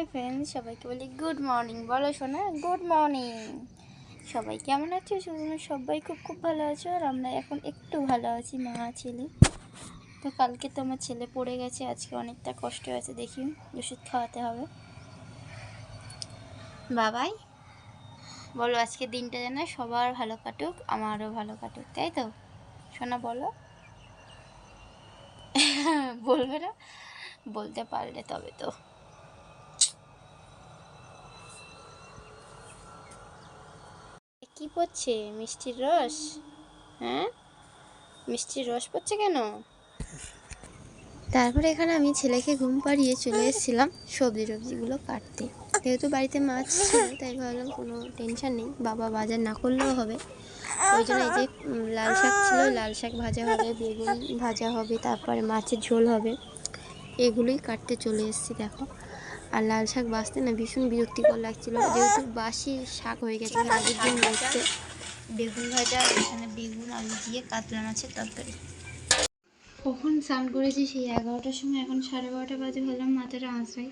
Hi friends সবাইকে বলি good morning বলো শোনা গুড মর্নিং সবাই কেমন আছো? শুধু সবাই খুব খুব ভালো আছো, আর আমরা এখন একটু ভালো আছি, মা ছেলে। তো কালকে তো আমার ছেলে পড়ে গেছে, আজকে অনেকটা কষ্ট হয়েছে, দেখি, ওষুধ খাওয়াতে হবে। বাবাই, বলো আজকে দিনটা যেন সবার ভালো কাটুক, আমারও ভালো কাটুক, তাই তো? শোনা বলো। বলবে না? বলতে পারলে তবে তো। কি পড়ছে? মিষ্টির রস? হ্যাঁ? মিষ্টির রস পড়ছে কেন? তারপরে এখানে আমি ছেলেকে ঘুম পাড়িয়ে চলে এসেছিলাম সবজি টবজিগুলো কাটতে। যেহেতু বাড়িতে মাছ ছিল, তাই ভাবলাম কোনো টেনশন নেই, বাবা বাজার না করলেও হবে। ওই জন্য এই যে লাল শাক ছিল লাল শাক ভাজা হবে, বেগুন ভাজা হবে, তারপরে মাছের ঝোল হবে। এগুলোই কাটতে চলে এসেছি, দেখো। আর লাল শাক বাঁচতে না ভীষণ বিরক্তিকর লাগছিল। যেহেতু বাসি শাক হয়ে গেছে আগের দিন বসতে বেগুন ভাজা, এখানে বেগুন, আলু দিয়ে কাতলা মাছের তরকারি। কখন স্নান করেছি সেই এগারোটার সময়, এখন সাড়ে বারোটা বাজে হলাম, মাথাটা আঁচড়াই।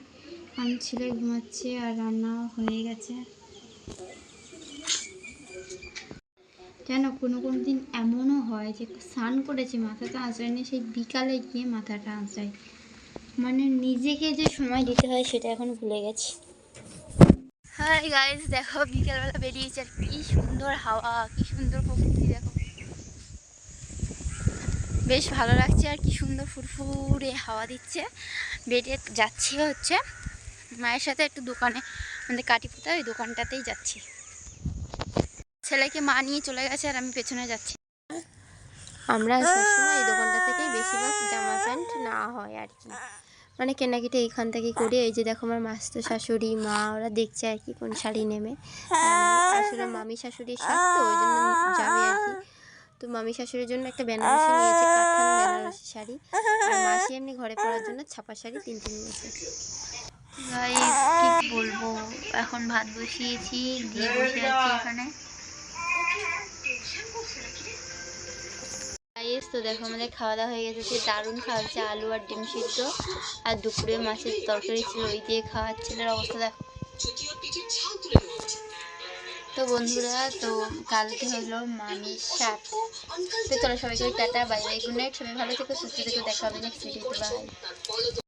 আমি ছেলে ঘুমাচ্ছে আর রান্না হয়ে গেছে। যেন কোনো কোনো দিন এমনও হয় যে স্নান করেছি, মাথাটা আঁচড়ায়নি সেই বিকালে গিয়ে মাথাটা আঁচড়াই। মানে নিজেকে যে সময় দিতে হয় সেটা এখন ভুলে গেছি। হাই গাইস দেখো বিকেলবেলা বেরিয়েছে আর কি সুন্দর হাওয়া কি সুন্দর প্রকৃতি দেখো। বেশ ভালো লাগছে আর কি সুন্দর ফুরফুরে হাওয়া দিচ্ছে। বেরিয়ে যাচ্ছি হচ্ছে মায়ের সাথে একটু দোকানে আমাদের কাটি পোতা ওই দোকানটাতেই যাচ্ছি। ছেলেকে মা নিয়ে চলে গেছে আর আমি পেছনে যাচ্ছি। আমরা সবসময় এই দোকানটা থেকেই বেশিরভাগ জামা প্যান্ট না হয় আর কি। মানে কেনাকাটি এইখান থেকেই করি এই যে দেখো আমার মাস্তো শাশুড়ি, মা, ওরা দেখছে আর কি কোন শাড়ি নেবে। আসলে মামি শাশুড়ির শাক তো, ওই জন্য যাবে আর কি। তো মামি শাশুড়ির জন্য একটা বেনারসি নিয়েছে বেনারসি শাড়ি। আর মাসি এমনি ঘরে পরার জন্য ছাপা শাড়ি তিনটে নিয়েছে। কি বলব? এখন ভাত বসিয়েছি, দিয়ে বসে আছি এখানে। তো দেখো আমাদের খাওয়া দাওয়া হয়ে গেছে। দারুণ খাওয়াচ্ছে, আলু আর ডিম সিদ্ধ। আর দুপুরে মাছের তরকারি ছিল, ওই দিয়ে খাওয়ার ছেলের অবস্থা দেখো। তো বন্ধুরা, তো কালকে হলো মামির সাত। তো চলো সবাইকে tata bye bye good night, সবাই ভালো থেকে, সুস্থ থেকো, দেখা হবে নেক্সট ভিডিওতে বাই